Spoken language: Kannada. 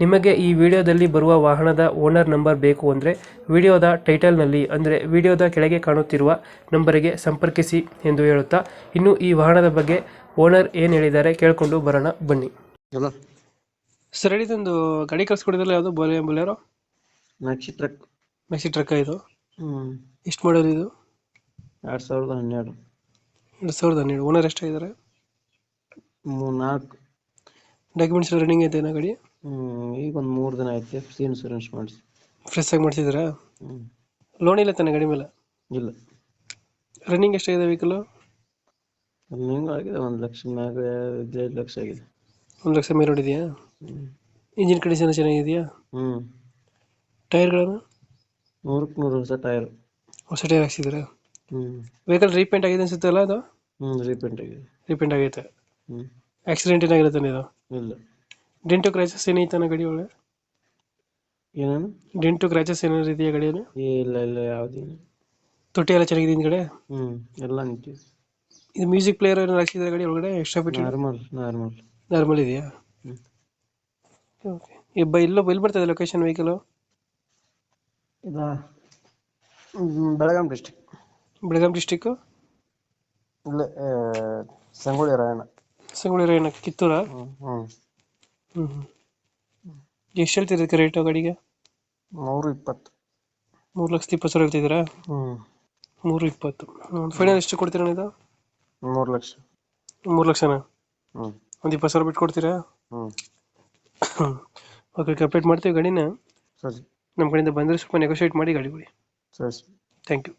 ನಿಮಗೆ ಈ ವಿಡಿಯೋದಲ್ಲಿ ಬರುವ ವಾಹನದ ಓನರ್ ನಂಬರ್ ಬೇಕು ಅಂದರೆ ವಿಡಿಯೋದ ಟೈಟಲ್ನಲ್ಲಿ ಅಂದರೆ ವಿಡಿಯೋದ ಕೆಳಗೆ ಕಾಣುತ್ತಿರುವ ನಂಬರಿಗೆ ಸಂಪರ್ಕಿಸಿ ಎಂದು ಹೇಳುತ್ತಾ ಇನ್ನು ಈ ವಾಹನದ ಬಗ್ಗೆ ಓನರ್ ಏನು ಹೇಳಿದ್ದಾರೆ ಕೇಳಿಕೊಂಡು ಬರೋಣ ಬನ್ನಿ. ಹಲೋ. ಸರ್ ಇದೊಂದು ಗಾಡಿ ಕಳ್ಸಿಕೊಡಿದ್ರೆ ಯಾವುದು? ಬೋಲೆ Bolero maxi truck maxi truck ಇದು? ಹ್ಞೂ ಎಷ್ಟು ಮಾಡೋದು ಇದು? ಎರಡು ಸಾವಿರದ ಹನ್ನೆರಡು. ಎರಡು ಸಾವಿರದ ಹನ್ನೆರಡು. ಓನರ್ ಎಷ್ಟಾಗಿದ್ದಾರೆ? ಮೂರು ನಾಲ್ಕು. ಡಾಕ್ಯುಮೆಂಟ್ಸ್ ರನ್ನಿಂಗ್ ಐತೆ ನಾ ಗಾಡಿ? ಈಗ ಒಂದು ಮೂರು ದಿನ ಆಯ್ತು. ಎಫ್ ಸಿ ಇನ್ಸೂರೆನ್ಸ್ ಮಾಡಿಸಿ. ಫ್ರೆಶ್ ಆಗಿ ಮಾಡ್ಸಿದ್ದೀರಾ? ಹ್ಞೂ ಲೋನ್ ಇಲ್ಲ ತಾನೆ ಗಾಡಿ ಮೇಲೆ? ಇಲ್ಲ. ರನ್ನಿಂಗ್ ಎಷ್ಟಾಗಿದೆ ವೆಹಿಕಲು ರನ್ನಿಂಗ್ ಆಗಿದೆ ಒಂದು ಲಕ್ಷ ಮ್ಯಾಗ ಹದಿನೈದು ಲಕ್ಷ ಆಗಿದೆ. ಒಂದು ಲಕ್ಷ ಮೇಲೆ ಹೊಡಿದೆಯಾ? ಹ್ಞೂ ಇಂಜಿನ್ ಕಂಡೀಷನ್ ಚೆನ್ನಾಗಿದೆಯಾ? ಹ್ಞೂ ಟೈರ್ಗಳನ್ನು ನೂರಕ್ಕೆ ನೂರು ಹೊಸ ಟೈರ್ ಹೊಸ ಟೈರ್ ಹಾಕ್ಸಿದ್ದೀರಾ? ಹ್ಞೂ ವೆಹಿಕಲ್ ರೀಪೇಂಟ್ ಆಗಿದೆ ಅನ್ಸುತ್ತಲ್ಲ ಅದು? ಹ್ಞೂ ರೀಪೇಂಟ್ ಆಗಿದೆ. ರೀಪೇಂಟ್ ಆಗೈತೆ. ಹ್ಞೂ ಆಕ್ಸಿಡೆಂಟ್ ಏನಾಗಿರುತ್ತೆ ಇದು? ಇಲ್ಲ. ಡೆಂಟು ಕ್ರ್ಯಾಚಸ್ ಏನೈತನ ಗಾಡಿ ಒಳಗೆ? ಏನೇನು? ಡೆಂಟು ಕ್ರ್ಯಾಚಸ್ ಏನಾದ್ರು ಇದೆಯಾ ಗಾಡಿಯಲ್ಲಿ ಏ ಇಲ್ಲ ಇಲ್ಲ ಯಾವುದೇನು ತೊಟ್ಟಿ ಎಲ್ಲ ಚೆನ್ನಾಗಿದೆ ಹಿಂದ್ಗಡೆ ಹ್ಞೂ ಎಲ್ಲ ನಿಂತಿದೆ ಇದು. ಮ್ಯೂಸಿಕ್ ಪ್ಲೇಯರ್ ಏನಾದ್ರು ಹಾಕ್ಸಿದ್ರೆ ಗಾಡಿ ಒಳಗಡೆ? ಎಕ್ಸ್ಟ್ರಾ ಬಿಟ್ಟು ನಾರ್ಮಲ್ ನಾರ್ಮಲ್ ನಾರ್ಮಲ್ ಇದೆಯಾ? ಹ್ಞೂ ಓಕೆ ಈ ಬೈ ಇಲ್ಲೋ ಎಲ್ಲಿ ಬರ್ತದೆ ಲೊಕೇಶನ್ ವೆಹಿಕಲು ಇದು hmm, Belgaum district Belgaum district ಇಲ್ಲ ಸಂಗೊಳ್ಳಿ ರಾಯಣ್ಣ. ಸಂಗೊಳ್ಳಿ ರಾಯಣ್ಣ ಕಿತ್ತೂರ? ಹ್ಞೂ ಹ್ಞೂ ಹ್ಞೂ ಹ್ಞೂ ಎಷ್ಟು ಹೇಳ್ತಿದ್ದಕ್ಕೆ ರೇಟು ಗಾಡಿಗೆ? ಮೂರು ಇಪ್ಪತ್ತು. ಮೂರು ಲಕ್ಷದ ಇಪ್ಪತ್ತು ಸಾವಿರ ಹೇಳ್ತಿದ್ದೀರಾ? ಹ್ಞೂ ಮೂರು ಇಪ್ಪತ್ತು. ಫೈನಲ್ ಎಷ್ಟು ಕೊಡ್ತೀರಾ ಇದು? ಮೂರು ಲಕ್ಷ. ಮೂರು ಲಕ್ಷನಾ? ಹ್ಞೂ ಒಂದು ಇಪ್ಪತ್ತು ಸಾವಿರ ಬಿಟ್ಟು ಕೊಡ್ತೀರಾ? ಹ್ಞೂ ಓಕೆ ಕಂಪ್ಲೀಟ್ ಮಾಡ್ತೀವಿ ಗಾಡಿನ. ಸರಿ. ನಮ್ಮ ಕಡೆಯಿಂದ ಬಂದರೆ ಸ್ವಲ್ಪ ನೆಗೋಷಿಯೇಟ್ ಮಾಡಿ ಗಾಡಿ ಕೊಡಿ. ಸರಿ ಸರಿ. Thank you